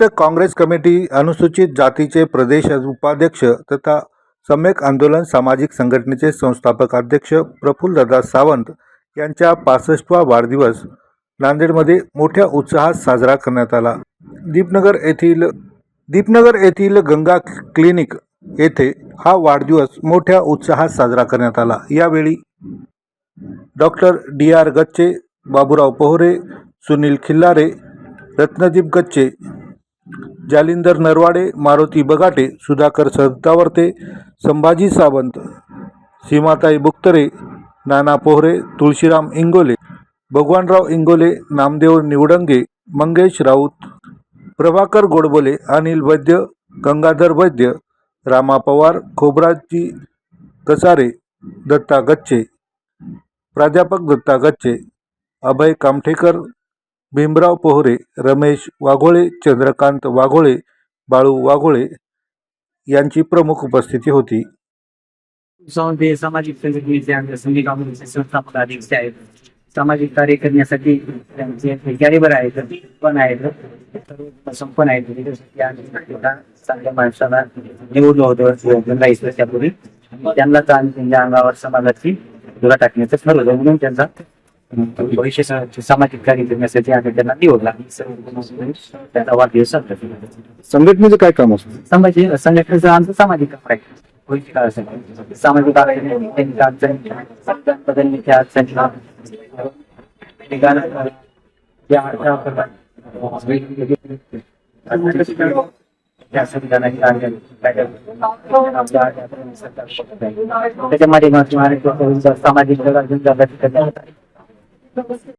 Maharashtra Congress committee अनुसूचित जातीचे प्रदेश उपाध्यक्ष तथा सम्यक आंदोलन सामाजिक संघटनेचे संस्थापक अध्यक्ष प्रफुल्लदादा सावंत यांच्या पासष्टवा वाढदिवस नांदेडमध्ये मोठ्या उत्साहात साजरा करण्यात आला. दीपनगर येथील दीपनगर येथील गंगा क्लिनिक येथे हा वाढदिवस मोठ्या उत्साहात साजरा करण्यात आला. यावेळी doctor D R Gachche Baburao Pohare Sunil Khillare Ratnadeep Gachche Jalinder Narwade Maruti Bagate Sudhakar Sadavarte Sambhaji Sawant Seematai Buktare Nana Pohare Tulshiram Ingole Bhagwanrao Ingole Namdev Nivdange Mangesh Raut Prabhakar Godbole Anil Vaidya Gangadhar Vaidya Rama Pawar Khobraji Kasare Datta Gachche प्राध्यापक दत्ता गच्चे अभय कामठेकर भीमराव पोहरे रमेश वाघोळे चंद्रकांत वाघोळे बाळू वाघोळे यांची प्रमुख उपस्थिती होती. सामाजिक संधी संस्थापक अध्यक्ष आहेत. सामाजिक कार्य करण्यासाठी त्यांचे आहेत पण आहेत. संपन्न आहेत. चांगल्या माणसाला निवडलं होतं. पंधरा वीस त्यांच्या अंगावर समाजाची दुरा टाकण्याचं ठरवलं. म्हणून त्यांचा अं, भविष्य सा- सामाजिक कार्य करण्यासाठी आम्ही त्यांना निवडला. सर्व त्यांचा वाढदिवस साजरा केला. संघटनेचं काय काम असतं? सामाजिक संघटनेचं आमचं सामाजिक काम आहे. भविष्य काळासाठी. सामाजिक अडचणी, बदलण्याच्या अडचणी, या अडचणी त्या संविधानाची त्याच्या माध्यमातून सामाजिक para você